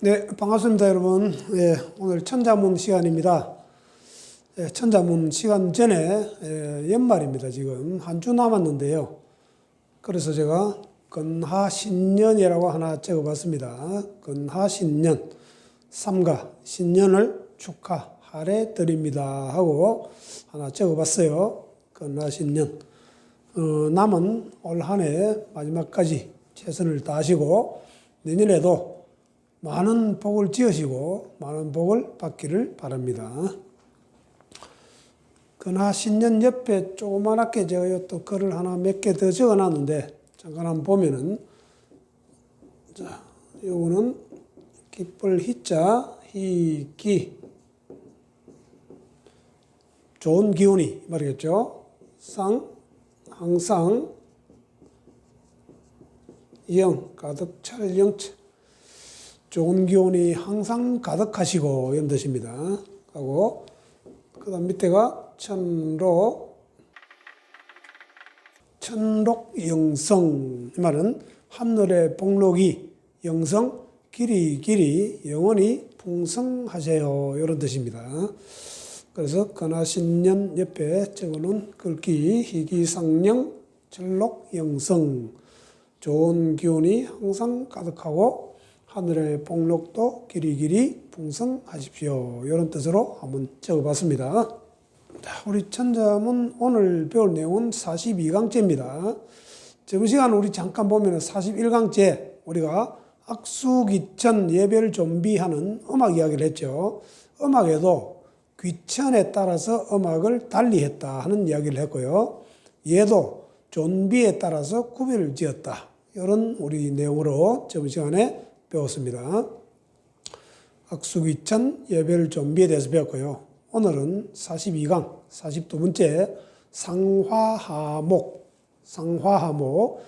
네, 반갑습니다, 여러분. 예, 오늘 천자문 시간입니다. 예, 천자문 시간 전에 예, 연말입니다. 지금 한 주 남았는데요. 그래서 제가 건하 신년이라고 하나 적어봤습니다. 건하 신년, 삼가 신년을 축하하래 드립니다 하고 하나 적어봤어요. 건하 신년. 어, 남은 올 한 해 마지막까지 최선을 다하시고 내년에도 많은 복을 지으시고 많은 복을 받기를 바랍니다. 그나 신년 옆에 조그맣게 제가 또 글을 하나 몇 개 더 적어 놨는데 잠깐 한번 보면은 자, 요거는 기쁠 희자 희기 좋은 기운이 말이겠죠. 상 항상 영 가득 차릴 영체 좋은 기운이 항상 가득하시고 이런 뜻입니다. 하고 그 다음 밑에가 천로 천록 영성 이 말은 하늘의 복록이 영성 길이 길이 영원히 풍성하세요 이런 뜻입니다. 그래서 건하신년 옆에 적어놓은 글귀 희기상령 천록 영성 좋은 기운이 항상 가득하고 하늘의 복록도 길이길이 풍성하십시오. 이런 뜻으로 한번 적어봤습니다. 자, 우리 천자문 오늘 배울 내용은 42강째입니다. 저번 시간 우리 잠깐 보면 41강째 우리가 악수귀천 예배를 좀비하는 음악 이야기를 했죠. 음악에도 귀천에 따라서 음악을 달리했다 하는 이야기를 했고요. 얘도 존비에 따라서 구별을 지었다. 이런 우리 내용으로 저번 시간에 배웠습니다. 악수귀천 예배를 좀비에 대해서 배웠고요. 오늘은 42강 42번째 상화하목 상화하목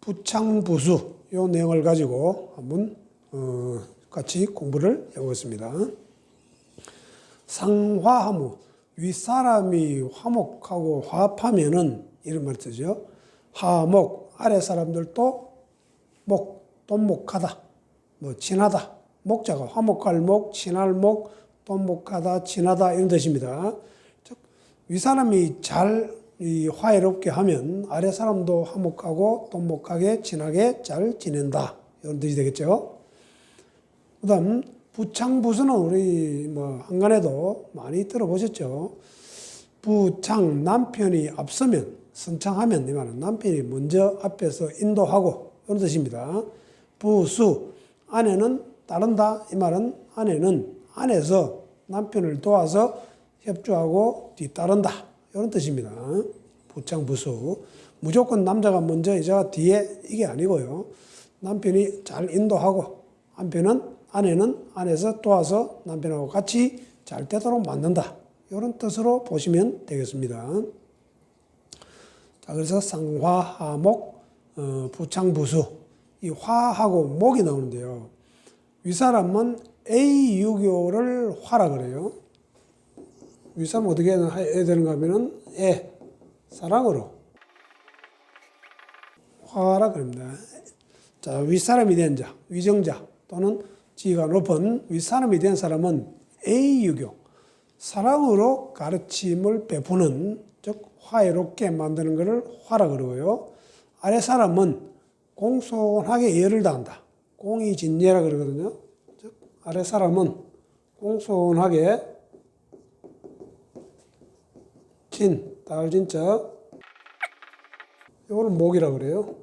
부창부수 요 내용을 가지고 한번 어, 같이 공부를 해보겠습니다. 상화하목 윗사람이 화목하고 화합하면은 이런 말 쓰죠. 하목 아래 사람들도 목 돈목하다 뭐 친하다 목자가 화목할 목 친할 목 돈목하다 친하다 이런 뜻입니다. 즉 윗사람이 잘이 화해롭게 하면 아래 사람도 화목하고 돈목하게 친하게 잘 지낸다 이런 뜻이 되겠죠. 그다음 부창부수는 우리 뭐 한간에도 많이 들어보셨죠. 부창 남편이 앞서면 선창하면 이 말은 남편이 먼저 앞에서 인도하고 이런 뜻입니다. 부수 아내는 따른다 이 말은 아내는 안에서 남편을 도와서 협조하고 뒤따른다 이런 뜻입니다. 부창부수 무조건 남자가 먼저 여자가 뒤에 이게 아니고요. 남편이 잘 인도하고 한편은 아내는 안에서 도와서 남편하고 같이 잘 되도록 만든다. 이런 뜻으로 보시면 되겠습니다. 자, 그래서 상화하목, 어, 부창부수. 이 화하고 목이 나오는데요. 윗사람은 A 유교를 화라 그래요. 윗사람 어떻게 해야 되는가 하면은 애, 사랑으로. 화라 그럽니다. 자, 윗사람이 된 자, 위정자 또는 지위가 높은 윗사람이 된 사람은 A 유교, 사랑으로 가르침을 베푸는, 즉, 화해롭게 만드는 것을 화라 그러고요. 아래 사람은 공손하게 예를 다한다. 공이 진예라 그러거든요. 즉, 아래 사람은 공손하게 진, 달진자, 이거는 목이라 그래요.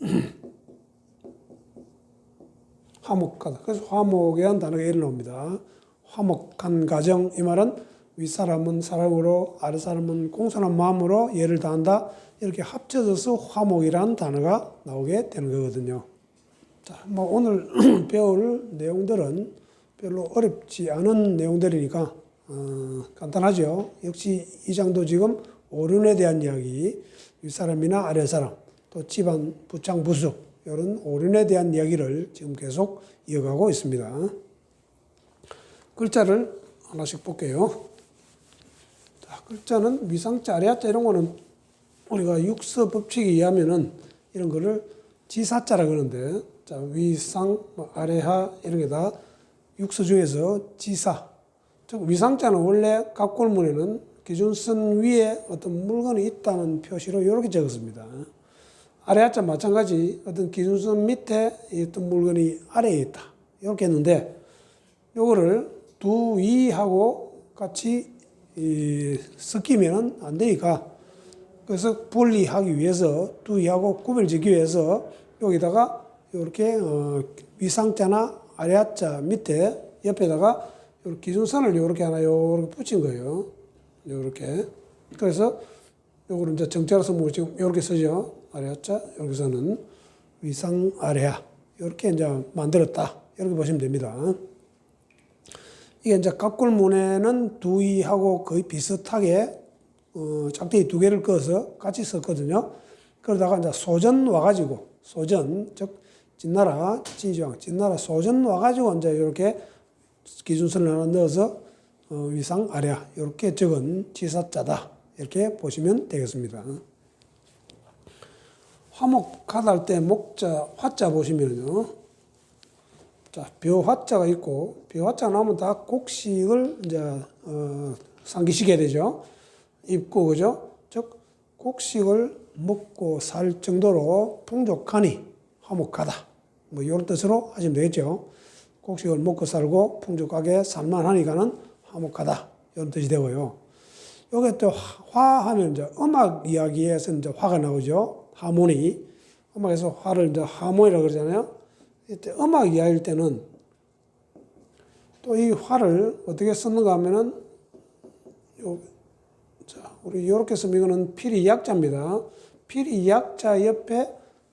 화목하다. 그래서 화목에 한 단어가 예를 나옵니다. 화목한 가정 이 말은 윗사람은 사랑으로 아랫사람은 공손한 마음으로 예를 다한다. 이렇게 합쳐져서 화목이라는 단어가 나오게 되는 거거든요. 자, 뭐 오늘 배울 내용들은 별로 어렵지 않은 내용들이니까 어, 간단하죠. 역시 이 장도 지금 오륜에 대한 이야기, 윗사람이나 아랫사람, 또 집안 부창 부수 이런 오륜에 대한 이야기를 지금 계속 이어가고 있습니다. 글자를 하나씩 볼게요. 자, 글자는 위상자, 아래자 이런 거는 우리가 육서 법칙에 의하면은 이런 거를 지사자라 그러는데 자, 위상, 뭐 아래하 이런 게 다 육서 중에서 지사. 즉 위상자는 원래 갑골문에는 기준선 위에 어떤 물건이 있다는 표시로 이렇게 적었습니다. 아래하자 마찬가지 어떤 기준선 밑에 이 어떤 물건이 아래에 있다. 이렇게 했는데 요거를 두 위하고 같이 이 섞이면 안 되니까 그래서 분리하기 위해서 두 위하고 구별짓기 위해서 여기다가 이렇게 어, 위상자나 아래하자 밑에 옆에다가 이렇게 기준선을 이렇게 하나 이렇게 붙인 거예요. 이렇게 그래서 요거를 이제 정자로 써먹고 지금 이렇게 쓰죠. 아래하자 여기서는 위상 아래하 이렇게 이제 만들었다 이렇게 보시면 됩니다. 이게 이제 갑골문에는 두이하고 거의 비슷하게 어, 짝대기 두 개를 그어서 같이 썼거든요. 그러다가 이제 소전 와가지고 소전 즉 진나라 진시황 진나라 소전 와가지고 이제 이렇게 기준선을 하나 넣어서 어, 위상 아래하 이렇게 적은 지사자다 이렇게 보시면 되겠습니다. 화목하다 할때 목자 화자 보시면요. 자, 벼화자가 있고 벼화자 나오면 다 곡식을 이제 어, 상기시켜야 되죠. 입고 그죠? 즉 곡식을 먹고 살 정도로 풍족하니 화목하다. 뭐 이런 뜻으로 하시면 되겠죠. 곡식을 먹고 살고 풍족하게 살만하니까는 화목하다. 이런 뜻이 되고요. 요게 또화 하면 이제 음악 이야기에서 이제 화가 나오죠. 하모니. 음악에서 화를 이제 하모니라고 그러잖아요. 이때 음악 이야기일 때는 또 이 화를 어떻게 썼는가 하면은 요, 자, 우리 이렇게 쓰면 이거는 필이 약자입니다. 필이 약자 옆에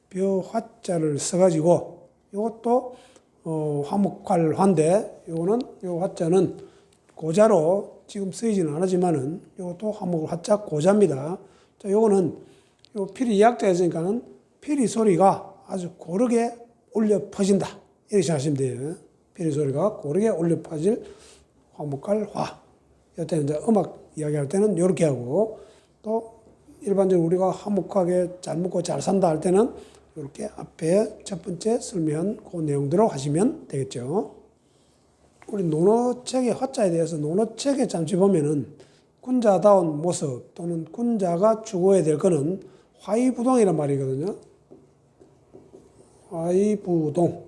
벼 화자를 써가지고 이것도 어, 화목활환데 요거는 요 화자는 고자로 지금 쓰이지는 않지만은 이것도 화목 화자 고자입니다. 자, 요거는 요 필이 약자였으니까는 필이 소리가 아주 고르게 울려 퍼진다. 이렇게 생각하시면 돼요. 피리 소리가 고르게 울려 퍼질 화목할 화. 이때 이제 음악 이야기할 때는 이렇게 하고 또 일반적으로 우리가 화목하게 잘 먹고 잘 산다 할 때는 이렇게 앞에 첫 번째 설명한 그 내용대로 하시면 되겠죠. 우리 논어책의 화자에 대해서 논어책에 잠시 보면은 군자다운 모습 또는 군자가 추구해야 될 거는 화이부동이란 말이거든요. 화이부동.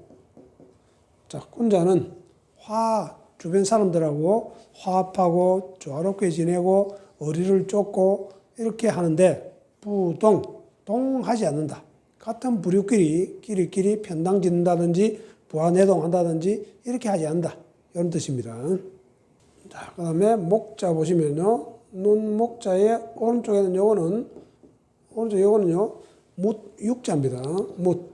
자, 군자는 화, 주변 사람들하고 화합하고 조화롭게 지내고 어리를 쫓고 이렇게 하는데 부동, 동하지 않는다. 같은 부류끼리 끼리끼리 편당 짓는다든지 부하내동 한다든지 이렇게 하지 않는다. 이런 뜻입니다. 자, 그 다음에 목자 보시면요. 눈 목자의 오른쪽에는 요거는, 오른쪽 요거는요. 묻, 육자입니다. 묻.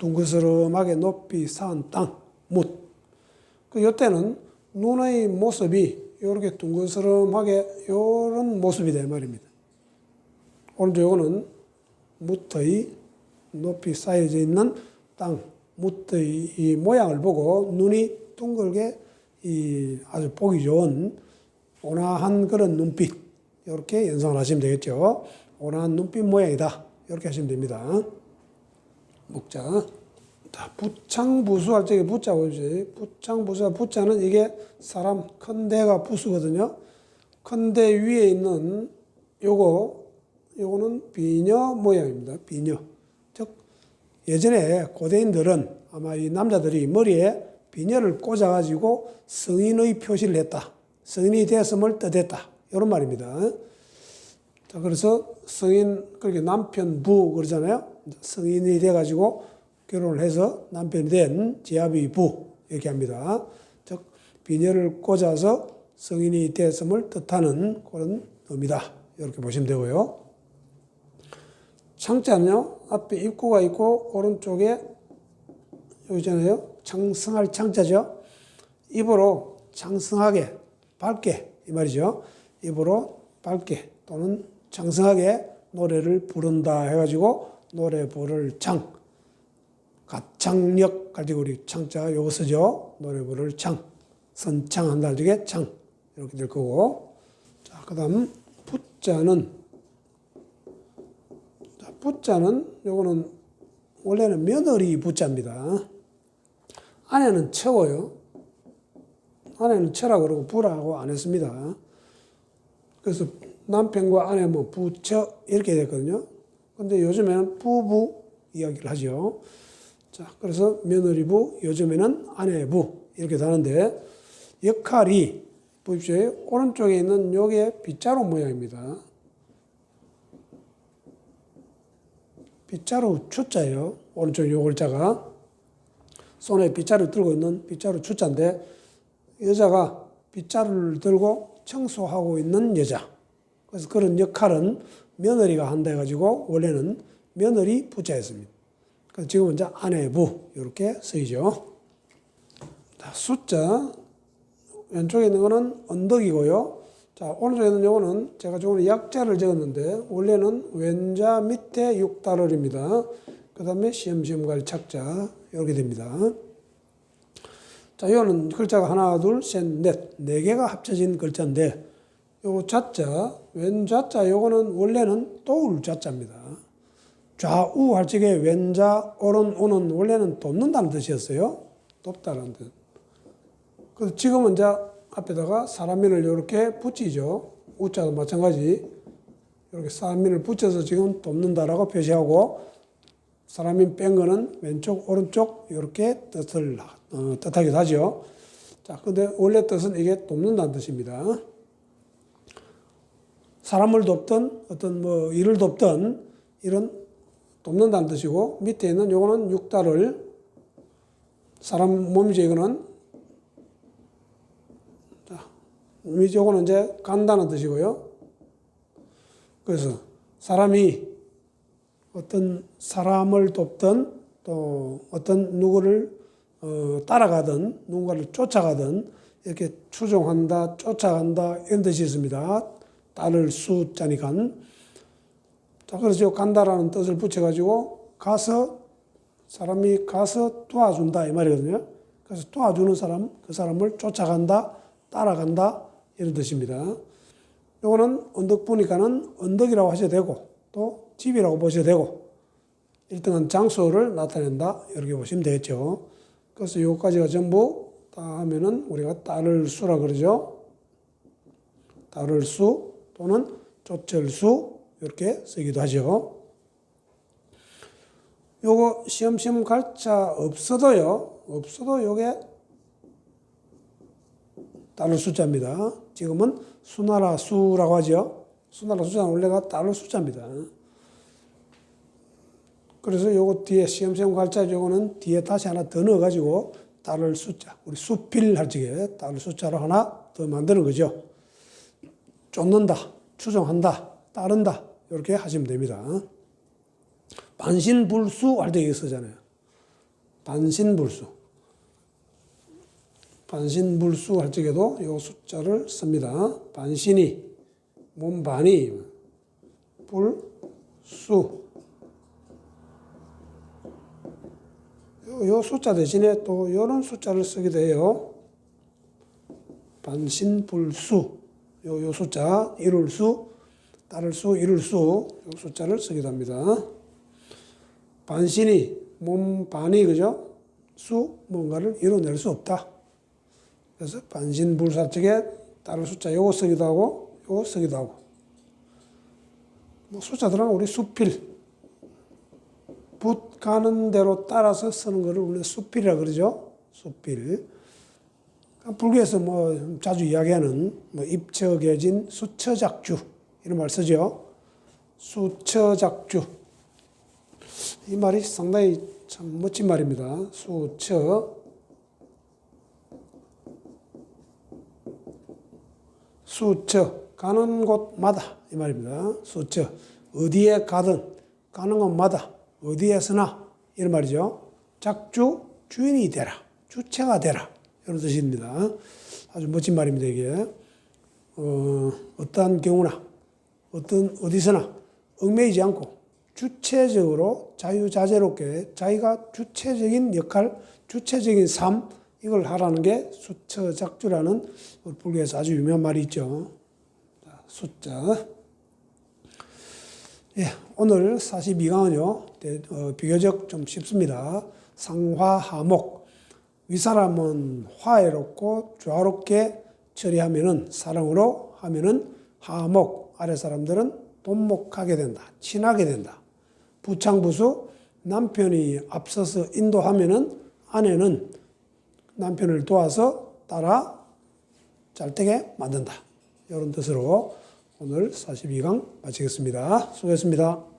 둥그스름하게 높이 쌓은 땅, 묻. 그 요때는 눈의 모습이 이렇게 둥그스름하게 이런 모습이다 말입니다. 오른쪽 요거는 묻의 높이 쌓여져 있는 땅, 묻의 이 모양을 보고 눈이 둥글게 이 아주 보기 좋은 온화한 그런 눈빛 이렇게 연상을 하시면 되겠죠. 온화한 눈빛 모양이다 이렇게 하시면 됩니다. 목자. 자, 부창부수 할 적에 부자 보지. 부창부수 부자는 이게 사람 큰 대가 부수거든요. 큰 대 위에 있는 요거 요거는 비녀 모양입니다. 비녀. 즉 예전에 고대인들은 아마 이 남자들이 머리에 비녀를 꽂아 가지고 성인의 표시를 했다. 성인이 되었음을 뜻했다. 이런 말입니다. 자, 그래서 성인 그렇게 남편 부 그러잖아요. 성인이 돼 가지고 결혼을 해서 남편이 된 지아비 부 이렇게 합니다. 즉 비녀를 꽂아서 성인이 됐음을 뜻하는 그런 의미다. 이렇게 보시면 되고요. 창자는요. 앞에 입구가 있고 오른쪽에 여기잖아요. 창성할 창자죠. 입으로 창성하게 밝게 이 말이죠. 입으로 밝게 또는 창성하게 노래를 부른다 해가지고 노래 부를 창 가창력 가지고 우리 창자 요거 쓰죠. 노래 부를 창 선창한다 중에 창 이렇게 될 거고 자 그 다음 붓자는 부자는 요거는 원래는 며느리 부자입니다. 아내는 처고요. 아내는 처라고 그러고 부라고 안 했습니다. 그래서 남편과 아내 뭐 부처 이렇게 됐거든요. 근데 요즘에는 부부 이야기를 하죠. 자, 그래서 며느리부, 요즘에는 아내부 이렇게 다는데 역할이 보십시오. 오른쪽에 있는 요게 빗자루 모양입니다. 빗자루 추자예요. 오른쪽 요 글자가 손에 빗자루 들고 있는 빗자루 추자인데 여자가 빗자루를 들고 청소하고 있는 여자. 그래서 그런 역할은 며느리가 한다 해가지고 원래는 며느리 부자였습니다. 그래서 지금은 이제 아내부 이렇게 쓰이죠. 자, 숫자 왼쪽에 있는 거는 언덕이고요. 자, 오른쪽에 있는 요거는 제가 조금 약자를 적었는데 원래는 왼자 밑에 6달러입니다. 그 다음에 시험시험 갈 착자 이렇게 됩니다. 자, 이거는 글자가 하나, 둘, 셋, 넷, 네 개가 합쳐진 글자인데 요 자자, 왼자자 요거는 원래는 또울 자자입니다. 좌우 할 적에 왼자, 오른, 우는 원래는 돕는다는 뜻이었어요. 돕다는 뜻. 그래서 지금은 이제 앞에다가 사람민을 이렇게 붙이죠. 우자도 마찬가지. 이렇게 사람민을 붙여서 지금 돕는다라고 표시하고 사람민 뺀 거는 왼쪽, 오른쪽 이렇게 뜻을 어, 뜻하기도 하죠. 자, 근데 원래 뜻은 이게 돕는다는 뜻입니다. 사람을 돕든 어떤 뭐 일을 돕든 이런 돕는다는 뜻이고 밑에 있는 요거는 육달을 사람 몸이죠 이거는 자, 몸이죠 요거는 이제 간다는 뜻이고요. 그래서 사람이 어떤 사람을 돕든 또 어떤 누구를 어, 따라가든 누군가를 쫓아가든 이렇게 추종한다, 쫓아간다 이런 뜻이 있습니다. 따를 수자니까. 자, 그래서 요 간다라는 뜻을 붙여가지고 가서 사람이 가서 도와준다 이 말이거든요. 그래서 도와주는 사람, 그 사람을 쫓아간다, 따라간다 이런 뜻입니다. 요거는 언덕 보니까는 언덕이라고 하셔도 되고 또 집이라고 보셔도 되고 일등한 장소를 나타낸다 이렇게 보시면 되겠죠. 그래서 요까지가 전부 다 하면은 우리가 따를 수라 그러죠. 따를 수 또는 쫓을 수 이렇게 쓰기도 하죠. 요거 시험시험 갈자 없어도요. 없어도 요게 따를 숫자입니다. 지금은 수나라 수라고 하죠. 수나라 숫자는 원래가 따를 숫자입니다. 그래서 요거 뒤에 시험시험 갈자 요거는 뒤에 다시 하나 더 넣어가지고 따를 숫자, 우리 수필 할 적에 따를 숫자로 하나 더 만드는 거죠. 쫓는다, 추종한다, 따른다 이렇게 하시면 됩니다. 반신불수 할 때 이거 쓰잖아요. 반신불수. 반신불수 할 적에도 이 숫자를 씁니다. 반신이 몸 반이 불수 요, 요 숫자 대신에 또 이런 숫자를 쓰기도 해요. 반신불수 요, 요 숫자 이룰 수 따를 수 이룰 수 요 숫자를 쓰기도 합니다. 반신이 몸 반이 그죠? 수 뭔가를 이뤄낼 수 없다. 그래서 반신불사측에 따를 숫자 요거 쓰기도 하고 요거 쓰기도 하고 뭐 숫자들은 우리 수필 붓 가는 대로 따라서 쓰는 거를 우리 수필이라 그러죠. 수필. 불교에서 뭐 자주 이야기하는 뭐 입처계진 수처작주 이런 말 쓰죠. 수처작주 이 말이 상당히 참 멋진 말입니다. 수처 수처 가는 곳마다 이 말입니다. 수처 어디에 가든 가는 곳마다 어디에서나 이런 말이죠. 작주 주인이 되라 주체가 되라 이런 뜻입니다. 아주 멋진 말입니다 이게 어, 어떠한 경우나 어떤 어디서나 얽매이지 않고 주체적으로 자유자재롭게 자기가 주체적인 역할, 주체적인 삶 이걸 하라는 게 수처작주라는 우리 불교에서 아주 유명한 말이 있죠. 자, 숫자. 예, 오늘 42강은요, 어, 비교적 좀 쉽습니다. 상화하목. 윗사람은 화해롭고 조화롭게 처리하면은, 사랑으로 하면은 하목. 아랫사람들은 돈목하게 된다. 친하게 된다. 부창부수. 남편이 앞서서 인도하면은 아내는 남편을 도와서 따라 잘 되게 만든다. 이런 뜻으로 오늘 42강 마치겠습니다. 수고했습니다.